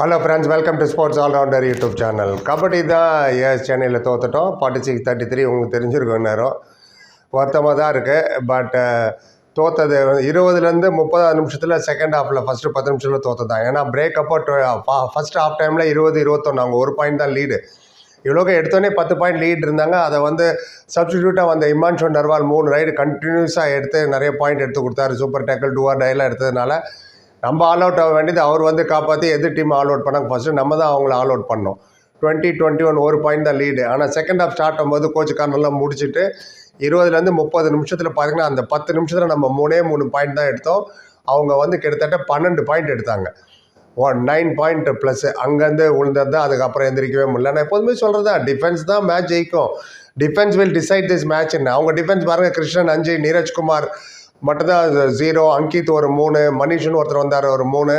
Hello friends welcome to sports allrounder YouTube channel kabaddi தான் as சென்னையில் தோத்துட்டோம். Forty six thirty three உங்களுக்கு தெரிஞ்சிருக்கும் நேரம் வருத்தமாக தான் இருக்குது பட்டு uh, தோத்தது இருபதுலேருந்து முப்பதாவது நிமிஷத்தில் செகண்ட் ஹாஃபில் ஃபஸ்ட்டு பத்து நிமிஷத்தில் தோற்று தான் ஏன்னா பிரேக் அப்போ ஃபஸ்ட் ஹாஃப் டைமில் இருபது இருபத்தொன்று அவங்க ஒரு பாயிண்ட் தான் லீடு இவ்வளோக்கு எடுத்தோடனே பத்து பாயிண்ட் லீட் இருந்தாங்க. அதை வந்து சப்ஸ்டிடியூட்டாக வந்த இமான்ஷோ நர்வால் மூணு ரைடு கண்டினியூஸாக எடுத்து நிறைய பாயிண்ட் எடுத்து கொடுத்தாரு. சூப்பர் டேக்கிள் டூஆர் டைலாம் எடுத்ததுனால நம்ம ஆல் அவுட் ஆக வேண்டியது அவர் வந்து காப்பாற்றி எதிர் டீம் ஆல் அவுட் பண்ணாங்க? ஃபஸ்ட்டு நம்ம தான் அவங்கள ஆல் அவுட் பண்ணோம். டுவெண்ட்டி டுவெண்ட்டி ஒன் ஒரு பாயிண்ட் தான் லீடு ஆனால் செகண்ட் ஹாஃப் ஸ்டார்ட் ஆகும்போது கோச் கார்னர்லாம் முடிச்சுட்டு இருபதுலேருந்து முப்பது நிமிஷத்தில் பார்த்திங்கன்னா அந்த பத்து நிமிஷத்தில் நம்ம மூணே மூணு பாயிண்ட் தான் எடுத்தோம். அவங்க வந்து கிட்டத்தட்ட பன்னெண்டு பாயிண்ட் எடுத்தாங்க. ஒன் நைன் பாயிண்ட் ப்ளஸ் அங்கேருந்து விழுந்தது தான் அதுக்கப்புறம் எந்திரிக்கவே முடியல. நான் எப்போதுமே சொல்கிறது தான் டிஃபென்ஸ் தான் மேட்ச் ஜெயிக்கும். டிஃபென்ஸ் வில் டிசைட் திஸ் மேட்ச்னு அவங்க டிஃபென்ஸ் பாருங்கள் கிருஷ்ணன் அஞ்சு நீரஜ்குமார் மட்டும்தான் ஜீரோ அங்கித் ஒரு மூணு மனிஷன் ஒருத்தர் வந்தார் ஒரு மூணு.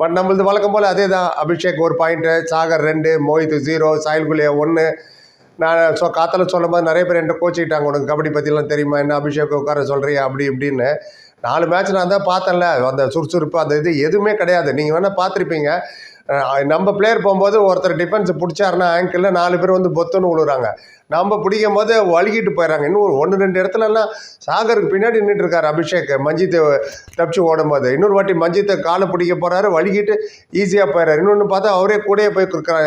பட் நம்மளது வழக்கம் போல் அதே தான் அபிஷேக் ஒரு பாயிண்ட்டு சாகர் ரெண்டு மோஹித் ஜீரோ சாயில் குலியா ஒன்று நான் ஸோ காத்தில் சொல்லும் போது நிறைய பேர் என்கிட்ட கோச்சிக்கிட்டாங்க உனக்கு கபடி பற்றிலாம் தெரியுமா? என்ன அபிஷேக் உட்கார சொல்கிறியா அப்படி இப்படின்னு. நாலு மேட்ச் நான் தான் பார்த்தேன்ல. அந்த சுறுசுறுப்பு அந்த இது எதுவுமே கிடையாது. நீங்கள் வேணால் பார்த்துருப்பீங்க. நம்ம பிளேயர் போகும்போது ஒருத்தர் டிஃபென்ஸ் பிடிச்சாருன்னா ஆங்கிளில் நாலு பேர் வந்து பொத்துன்னு விழுறாங்க நம்ம பிடிக்கும் போது வழுகிட்டு போயிடறாங்க. இன்னும் ஒன்று ரெண்டு இடத்துலலாம் சாகருக்கு பின்னாடி நின்றுட்டு இருக்காரு அபிஷேக். மஞ்சித்தை தப்பிச்சு ஓடும்போது. இன்னொரு வாட்டி மஞ்சித்தை காலை பிடிக்க போகிறாரு வழுகிட்டு ஈஸியாக போயிடுறாரு. இன்னொன்று பார்த்தா அவரே கூடயே போய் கொடுக்குற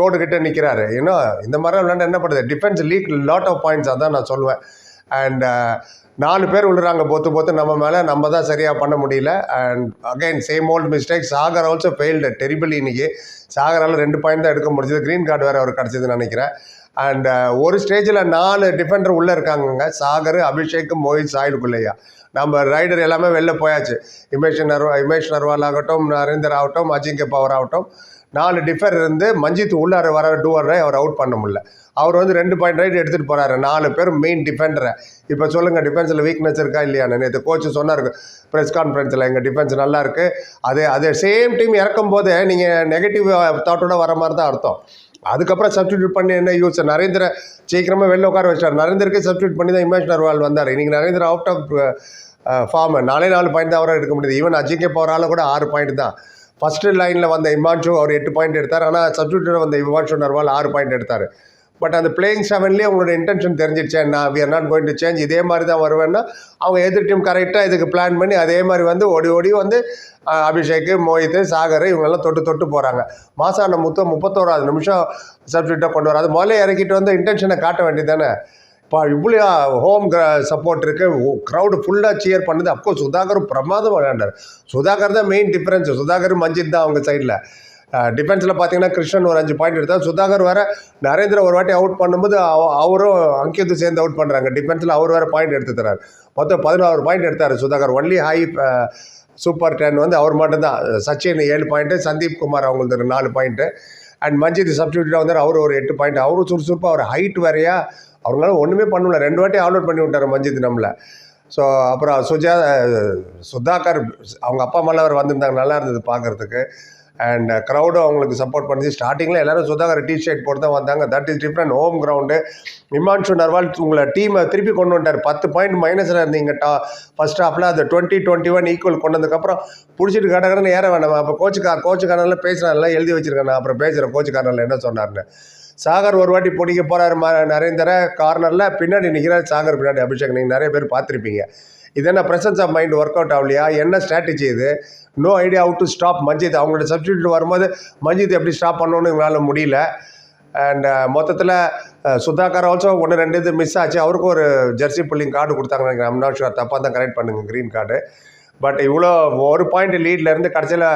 கோடு கிட்டே நிற்கிறாரு இன்னும் இந்த மாதிரிலாம் விளையாண்டு என்ன பண்ணுறது? Defence leak lot of points அதான் நான் சொல்லுவேன் அண்ட் uh, நாலு பேர் விழுறாங்க பொத்து பொத்து நம்ம மேலே. நம்ம தான் சரியாக பண்ண முடியல. And again same old mistake Sagar also failed terrible இன்னைக்கு. சாகரால் ரெண்டு பாயிண்ட் தான் எடுக்க முடிஞ்சது. க்ரீன் கார்டு வேறு அவர் கிடச்சிதுன்னு நினைக்கிறேன். அண்ட் uh, ஒரு ஸ்டேஜில் நாலு டிஃபெண்டர் உள்ளே இருக்காங்கங்க. சாகர் அபிஷேக் மோஹித் சாயில் நம்ம ரைடர் எல்லாமே வெளில போயாச்சு. இமேஷ் நர்வா இமேஷ் நர்வால் ஆகட்டும் நரேந்தர் ஆகட்டும் அஜிங்க பவர் ஆகட்டும் நாலு டிஃபர் இருந்து மஞ்சித் உள்ளார வர டூவரை அவர் அவுட் பண்ண முடியல. அவர் வந்து ரெண்டு பாயிண்ட் ரைட் எடுத்துகிட்டு போகிறாரு நாலு பேர் மெயின் டிஃபெண்டரை இப்போ சொல்லுங்கள் டிஃபென்ஸில் வீக்னஸ் இருக்கா இல்லையான்னு நேற்று கோச்சு சொன்னார் ப்ரெஸ் கான்ஃபரன்ஸில் எங்கள் டிஃபென்ஸ் நல்லா இருக்குது அது அதே சேம் டீம் இறக்கும் போதே நீங்கள் நெகட்டிவ் தாட்டோட வர மாதிரி தான் அர்த்தம். அதுக்கப்புறம் சப்ஸ்டியூட் பண்ணி என்ன யூஸ் நரேந்திர சீக்கிரமாக வெளில உட்கார வச்சிட்டார். நரேந்திரக்கே சப்ஸ்டியூட் பண்ணி தான் இமேஷ் நர்வால் வந்தார். இன்றைக்கி நரேந்திர அவுட் ஆஃப் ஃபார்ம் நாலே நாலு பாயிண்ட் தான் அவராக எடுக்க முடியுது. ஈவன் அஜிங்கே போகிறால கூட ஆறு பாயிண்ட் தான். ஃபஸ்ட்டு லைனில் வந்த இமான்ஷு அவர் எட்டு பாயிண்ட் எடுத்தார். ஆனால் சப்ஸ்டியூட்டில் வந்த இமான்ஷு நர்வால் ஆறு பாயிண்ட் எடுத்தார். பட் அந்த பிளேயிங் செவன்லேயே அவங்களோட இன்டென்ஷன் தெரிஞ்சிடுச்சு நான் we are not going to change இதே மாதிரி தான் வருவேன்னா அவங்க எதிர் டீம் கரெக்டாக இதுக்கு பிளான் பண்ணி அதே மாதிரி வந்து ஓடி ஓடி வந்து அபிஷேக்கு அபிஷேக் மோஹித் சாகர் இவங்கெல்லாம் தொட்டு தொட்டு போகிறாங்க மாசான முத்தம் முப்பத்தோராது நிமிஷம் சப்ஸ்டியூட்டாக கொண்டு வராது. முதல்ல இறக்கிட்டு வந்து இன்டென்ஷனை காட்ட வேண்டியது தானே? இப்போ இவ்வளோ ஹோம் சப்போர்ட் இருக்குது க்ரௌடு ஃபுல்லாக சியர் பண்ணுது. அப்கோர்ஸ் சுதாகரும் பிரமாதம் விளையாண்டார். சுதாகர் தான் மெயின் டிஃப்ரென்ஸ் சுதாகர் மஞ்சித் தான் அவங்க சைடில் டிஃபென்ஸில் பார்த்தீங்கன்னா கிருஷ்ணன் ஒரு அஞ்சு பாயிண்ட் எடுத்தார். சுதாகர் வேறு நரேந்திர ஒரு வாட்டி அவுட் பண்ணும்போது அவ- அவரும் அங்கித்து சேர்ந்து அவுட் பண்ணுறாங்க டிஃபென்ஸில் அவர் வேறு பாயிண்ட் எடுத்து தரார் மொத்தம் பதினாறு பாயிண்ட் எடுத்தார் Sudhakar. Only high super ten வந்து அவர் மட்டும்தான். சச்சின் ஏழு பாயிண்ட்டு சந்தீப் குமார் அவங்களுக்கு நாலு பாயிண்ட்டு அண்ட் மஞ்சித் சப்ஸ்டியூட்டாக வந்தார். அவர் ஒரு எட்டு பாயிண்ட் அவரும் சுறுசுறுப்பாக அவர் ஹைட் வரையா அவங்களால ஒன்றுமே பண்ணல ரெண்டு வாட்டி ஆல் அவுட் பண்ணி விட்டார் மஞ்சித் நம்மளை. ஸோ அப்புறம் சுஜா சுதாகர் அவங்க அப்பா அம்மாலாம் அவர் வந்திருந்தாங்க. நல்லா இருந்தது பார்க்குறதுக்கு. அண்ட் க்ரௌடும் அவங்களுக்கு சப்போர்ட் பண்ணி ஸ்டார்டிங்கில் எல்லாரும் சுதாகர் டி ஷர்ட் போட்டு தான் வந்தாங்க. That is different home ground Himanshu Narwal உங்களை டீமை திருப்பி கொண்டு வந்துட்டார். பத்து பாயிண்ட் மைனஸில் இருந்தீங்க. டா ஃபஸ்ட் ஹாஃபில் அது டுவெண்ட்டி டுவெண்ட்டி ஒன் ஈக்குவல் கொண்டதுக்கப்புறம் பிடிச்சிட்டு கடகடன்னு ஏற வேண்டாம் அப்போ கோச்சுக்கார் கோச்சுக்காரனில் பேசுகிறாரில்ல எழுதி வச்சிருக்கேன். நான் அப்புறம் பேசுகிறேன் கோச்சுக்காரனில் என்ன சொன்னார்னு சாகர் ஒரு வாட்டி பிடிக்க போகிறாரு ம நரேந்திர கார்னரில். பின்னாடி நிற்கிறார் சாகர் பின்னாடி அபிஷேக். நீங்கள் நிறைய பேர் பார்த்துருப்பீங்க. இது என்ன presence of mind work out ஆகலையா? என்ன ஸ்ட்ராட்டஜி இது? No idea out to stop Manjeet. அவங்களோட சப்ஸ்டியூட் வரும்போது மஞ்சித் எப்படி ஸ்டாப் பண்ணணும்னு இவங்களால முடியல. அண்ட் மொத்தத்தில் சுதாகர் ஆல்சோ ஒன்று ரெண்டு இது மிஸ் ஆச்சு. அவருக்கும் ஒரு ஜெர்சி புள்ளிங் கார்டு கொடுத்தாங்க நினைக்கிறேன். ஷுவர் தப்பாக தான் கரெக்ட் பண்ணுங்கள் க்ரீன் கார்டு பட் இவ்வளோ ஒரு பாயிண்ட் லீட்லேருந்து கடைசியில்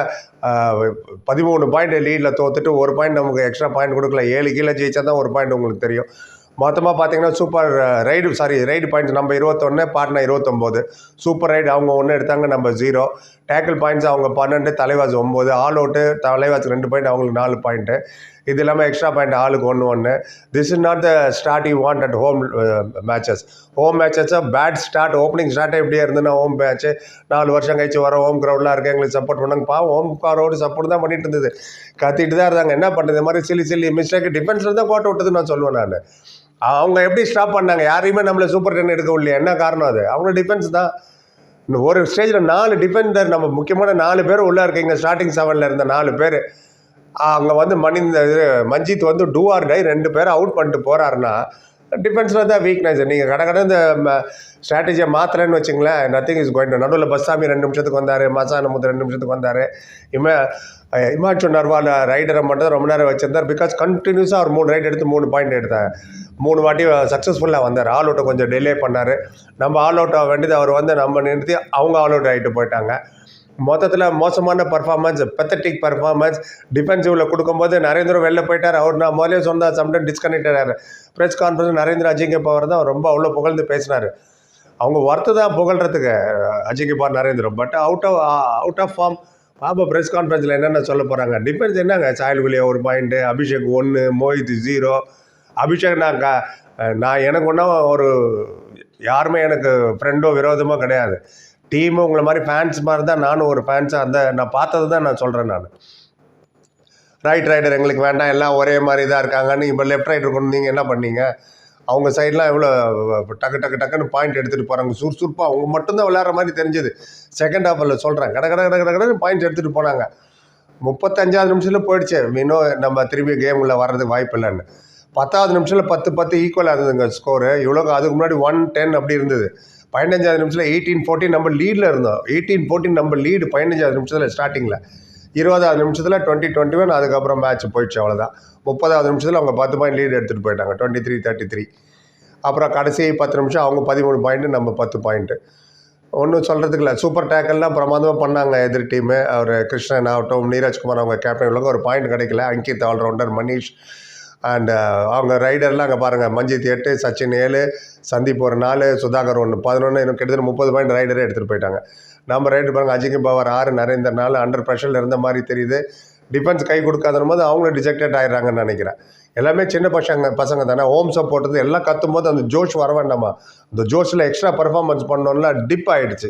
பதிமூணு பாயிண்ட் லீடில் தோத்துட்டு ஒரு பாயிண்ட் நமக்கு எக்ஸ்ட்ரா பாயிண்ட் கொடுக்கல. ஏழு கீழே ஜெயிச்சா தான் ஒரு பாயிண்ட் உங்களுக்கு தெரியும். மொத்தமாக பார்த்தீங்கன்னா super raid sorry raid points நம்ம இருபத்தொன்று பாட்னா இருபத்தொம்போது. சூப்பர் ரைடு அவங்க ஒன்று எடுத்தாங்க நம்ம ஜீரோ டேக்கிள் பாயிண்ட்ஸ் அவங்க பன்னெண்டு தலைவாஸ் ஒம்பது ஆல் அவுட்டு தலைவாஸ் ரெண்டு பாயிண்ட் அவங்களுக்கு நாலு பாயிண்ட்டு இது இல்லாமல் எக்ஸ்ட்ரா பாயிண்ட் ஆளுக்கு ஒன்று ஒன்று this is not the start you want at home matches home மேட்சஸை bad start opening ஸ்டார்ட்டே எப்படியே இருந்ததுன்னா ஹோம் மேட்ச்சு நாலு வருஷம் கழிச்சு வர ஹோம் க்ரௌட்லாம் இருக்குது எங்களுக்கு சப்போர்ட் பண்ணாங்க. பாவம் ஹோம் க்ரௌடு சப்போர்ட் தான் பண்ணிட்டு இருந்தது. கத்திட்டு தான் இருந்தாங்க. என்ன பண்ணுறது இந்த மாதிரி சில்லி சில்லி மிஸ்டேக் டிஃபென்ஸில் தான் கோட்டை விட்டதுன்னு நான் சொல்லுவேன் நான். அவங்க எப்படி ஸ்டாப் பண்ணாங்க? யாரையுமே நம்மளை சூப்பர் டென் எடுக்க முடியல என்ன காரணம் அது? அவங்க டிஃபென்ஸ் தான். ஒரு ஸ்டேஜில் நாலு டிஃபெண்டர் நம்ம முக்கியமான நாலு பேர் உள்ளே இருக்கீங்க ஸ்டார்டிங் செவனில் இருந்த நாலு பேர். அங்கே வந்து மணிந்த இது மஞ்சித் வந்து டூ ஆர் டை ரெண்டு பேரை அவுட் பண்ணிட்டு போகிறாருன்னா டிஃபென்ஸில் தான் வீக்னஸ் நீங்கள் கடை கடை இந்த ஸ்ட்ராட்டஜியை மாத்திரன்னு வச்சுங்களேன் நத்திங் இஸ் கோயின் நடுவில் பஸ்ஸாமி ரெண்டு நிமிஷத்துக்கு வந்தார் மசானமுத்து ரெண்டு நிமிஷத்துக்கு வந்தார். இமே இமாச்சு நர்வால் ரைடரை மட்டும் தான் ரொம்ப நேரம் வச்சுருந்தார் பிகாஸ் கண்டினியூஸாக அவர் மூணு ரைட் எடுத்து மூணு பாயிண்ட் எடுத்தார். மூணு வாட்டி சக்ஸஸ்ஃபுல்லாக வந்தார். ஆல் அவுட்டை கொஞ்சம் டிலே பண்ணார். நம்ம ஆல் அவுட் ஆக வேண்டியது அவர் வந்து நம்ம நிறுத்தி அவங்க ஆல் அவுட் ஆகிட்டு போயிட்டாங்க. மொத்தத்தில் மோசமான பர்ஃபார்மன்ஸ் பெத்தட்டிக் பர்ஃபார்மன்ஸ் டிஃபென்சிவில் கொடுக்கும்போது நரேந்திர வெளில போயிட்டார். அவர் நான் முதலே சொன்னால் சம்டைம் டிஸ்கனெக்ட் ஆகிறார் ப்ரெஸ் கான்ஃபரன்ஸ் நரேந்திர அஜிங்க பவர் தான் ரொம்ப அவ்வளோ புகழ்ந்து பேசினார். அவங்க ஒர்த்து தான் புகழ்கிறதுக்கு Ajinkya Pawar நரேந்திரம் but out of out of form பாப்பா ப்ரெஸ் கான்ஃபரன்ஸில் என்னென்ன சொல்ல போகிறாங்க டிஃபென்ஸ் என்னங்க? சாயல் விலியா ஒரு பாயிண்ட்டு அபிஷேக் ஒன்று மோஹித் ஜீரோ அபிஷேக் நான் க நான் எனக்கு ஒன்றும் ஒரு யாருமே எனக்கு ஃப்ரெண்டோ விரோதமோ கிடையாது. டீமு உங்களை மாதிரி ஃபேன்ஸ் மாதிரி தான் நானும் ஒரு ஃபேன்ஸாக அந்த நான் பார்த்தது தான் நான் சொல்கிறேன் நான். ரைட் ரைடர் எங்களுக்கு வேண்டாம் எல்லாம் ஒரே மாதிரி தான் இருக்காங்கன்னு இப்போ லெஃப்ட் ரைடர் கொண்டு நீங்கள் என்ன பண்ணீங்க? அவங்க சைட்லாம் எவ்வளோ டக்கு டக்கு டக்குன்னு பாயிண்ட் எடுத்துகிட்டு போகிறாங்க சுறுசுறுப்பாக அவங்க மட்டும்தான் விளையாடுற மாதிரி தெரிஞ்சுது. செகண்ட் ஹாஃபில் சொல்கிறேன் கட கட கட கட கடன்னு பாயிண்ட் எடுத்துகிட்டு போனாங்க. முப்பத்தஞ்சாவது நிமிஷத்தில் போயிடுச்சு. இன்னும் நம்ம திரும்பி கேமில் வர்றதுக்கு வாய்ப்பு இல்லைன்னு. பத்தாவது நிமிஷத்தில் பத்து பத்து ஈக்குவலாக இருந்ததுங்க ஸ்கோரு இவ்வளோ அதுக்கு முன்னாடி ஒன் டென் அப்படி இருந்தது. பதினஞ்சாவது நிமிஷத்தில் எயிட்டீன் ஃபோர்டீன் நம்ம லீடில் இருந்தோம். எயிட்டீன் ஃபோர்டீன் நம்ம லீடு பதினஞ்சாவது நிமிஷத்தில் ஸ்டார்டிங்கில் இருபதாவது நிமிஷத்தில் டுவெண்ட்டி டுவெண்ட்டி ஒன் அதுக்கப்புறம் மேட்ச் போயிடுச்சு அவ்வளோதான் முப்பதாவது நிமிஷத்தில் அவங்க பத்து பாயிண்ட் லீடு எடுத்துகிட்டு போயிட்டாங்க. டுவெண்ட்டி த்ரீ தேர்ட்டி த்ரீ அப்புறம் கடைசி பத்து நிமிஷம் அவங்க பதிமூணு பாயிண்ட்டு நம்ம பத்து பாயிண்ட்டு ஒன்றும் சொல்கிறதுக்கு இல்லை. சூப்பர் டேக்கல்லாம் பிரமாதமாக பண்ணாங்க எதிர் டீமு அவர் கிருஷ்ணன் ஆகட்டும் நீரஜ்குமார் அவங்க கேப்டன் உள்ளவங்க ஒரு பாயிண்ட் கிடைக்கல. Ankit allrounder Manish and uh, அவங்க ரைடர்லாம் அங்கே பாருங்கள் மஞ்சித் எட்டு சச்சின் ஏழு சந்தீப் ஒரு நாலு சுதாகர் ஒன்று பதினொன்று இன்னும் கிட்டத்தட்ட முப்பது பாயிண்ட் ரைடரே எடுத்துகிட்டு போயிட்டாங்க. நம்ம ரைடர் பாருங்கள் அஜிங்க பவர் ஆறு நரேந்தர் நாலு அண்டர் ப்ரெஷரில் இருந்த மாதிரி தெரியுது. டிஃபென்ஸ் கை கொடுக்காத போது அவங்களும் டிஜெக்டட் ஆயிடுறாங்கன்னு நினைக்கிறேன். எல்லாமே சின்ன பசங்க பசங்க தானே. ஹோம்ஸை போட்டது எல்லாம் கத்தும் போது அந்த ஜோஷ் வர வேண்டாமா? அந்த ஜோஷில் எக்ஸ்ட்ரா பர்ஃபார்மன்ஸ் பண்ணோம்ல டிப் ஆகிடுச்சு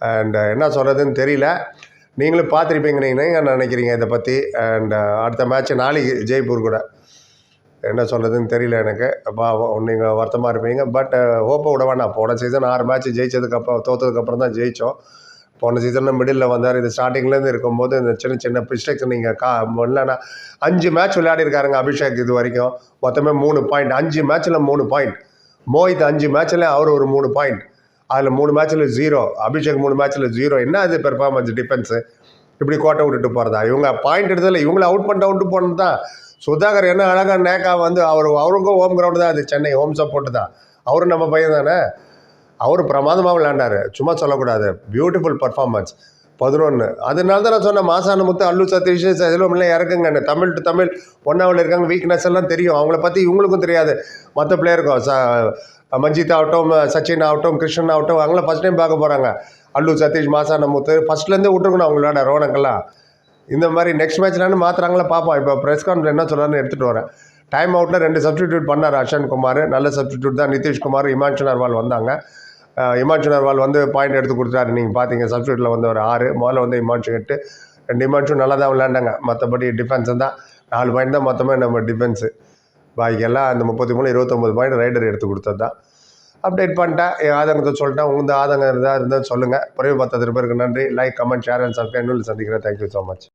அண்ட் uh, என்ன சொல்கிறதுன்னு தெரியல. நீங்களும் பார்த்துருப்பீங்க நீங்கள் நினைக்கிறீங்க இதை பற்றி அண்ட் uh, அடுத்த மேட்ச் நாளைக்கு ஜெய்ப்பூர் கூட. என்ன சொல்கிறதுன்னு தெரியல எனக்கு. பாவம் நீங்கள் வருத்தமாக இருப்பீங்க. பட் ஹோப்பை விட வேணாம் போன சீசன் ஆறு மேட்ச் ஜெயிச்சதுக்கப்புறம் தோற்றதுக்கப்புறம் தான் ஜெயித்தோம் போன சீசனில் மிடில் வந்தார். இது ஸ்டார்டிங்லேருந்து இருக்கும்போது இந்த சின்ன சின்ன மிஸ்டேக்ஸ் நீங்கள் கா இல்லைன்னா அஞ்சு மேட்ச் விளையாடிருக்காருங்க அபிஷேக் இது வரைக்கும். மொத்தமே மூணு பாயிண்ட் அஞ்சு மேட்ச்சில் மூணு பாயிண்ட் மோஹித் அஞ்சு மேட்ச்சில் அவர் ஒரு மூணு பாயிண்ட் அதில் மூணு மேட்ச்சில் ஜீரோ அபிஷேக் மூணு மேட்ச்சில் ஜீரோ என்ன இது பெர்ஃபார்மன்ஸ் டிஃபென்ஸு இப்படி கோட்டை விட்டுட்டு போகிறதா இவங்க பாயிண்ட் எடுத்ததில்லை இவங்கள அவுட் பண்ணிட்டு அவுட்டு போனது தான் சுதாகர் என்ன அழகாக நேக்கா வந்து அவர் அவருக்கும் ஹோம் கிரவுண்டு தான் அது சென்னை. ஹோம் சப்போர்ட்டு தான். அவரும் நம்ம பையன் தானே? அவர் பிரமாதமாக விளையாண்டார். சும்மா சொல்லக்கூடாது. பியூட்டிஃபுல் பர்ஃபார்மன்ஸ் பதினொன்று அதனால தான் நான் சொன்னேன் மாசான முத்து அல்லு சதீஷ் செல்வம்லாம் இறக்குங்க. தமிழ் டு தமிழ் ஒன்றாவில் இருக்காங்க வீக்னஸ் எல்லாம் தெரியும். அவங்கள பற்றி இவங்களுக்கும் தெரியாது. மற்ற பிளேயருக்கும் ச மஞ்சித் ஆகட்டும் சச்சின் ஆகட்டும் கிருஷ்ணன் ஆகட்டும் அவங்கள ஃபஸ்ட் டைம் பார்க்க போகிறாங்க அல்லு சதீஷ் மாசான முத்து ஃபஸ்ட்லேருந்தே விட்டுருக்கணும் அவங்களோட ரோனக்கெல்லாம். இந்த மாதிரி நெக்ஸ்ட் மேட்ச்லான்னு மாற்றுறாங்களா பார்ப்போம் இப்போ ப்ரெஸ் கான்ஃபரன்ஸ் என்ன சொல்கிறான்னு எடுத்துகிட்டு வரேன். டைம் அவுட்டில் ரெண்டு சப்ஸ்டிடியூட் பண்ணார் அஷன் குமார் நல்ல சப்ஸ்டிடியூட் தான் நிதிஷ்குமார் இமான்ஷு நர்வால் வந்தாங்க. இமான்ஷு நர்வால் வந்து பாயிண்ட் எடுத்து கொடுத்தாரு நீங்கள் பார்த்தீங்க சப்ஸ்டியூட்டில் வந்து ஒரு ஆறு முதல்ல வந்து இமான்ஷு எட்டு. ரெண்டு இமான்ஷும் நல்லா தான் விளையாண்டாங்க. மற்றபடி டிஃபென்ஸு தான். நாலு பாயிண்ட் தான் மொத்தமாக நம்ம டிஃபென்ஸு பாக்கியெல்லாம் அந்த முப்பத்தி மூணு இருபத்தொம்பது பாயிண்ட் ரைடர் எடுத்து கொடுத்தது தான். அப்டேட் பண்ணிட்டேன். என் ஆதங்கத்தை சொல்லிட்டேன். உங்கள் ஆதங்கம் இருந்தால் இருந்தால் சொல்லுங்கள் குறைவு பத்தது பேருக்கு நன்றி. Like comment share and subscribe சந்திக்கிறேன். Thank you so much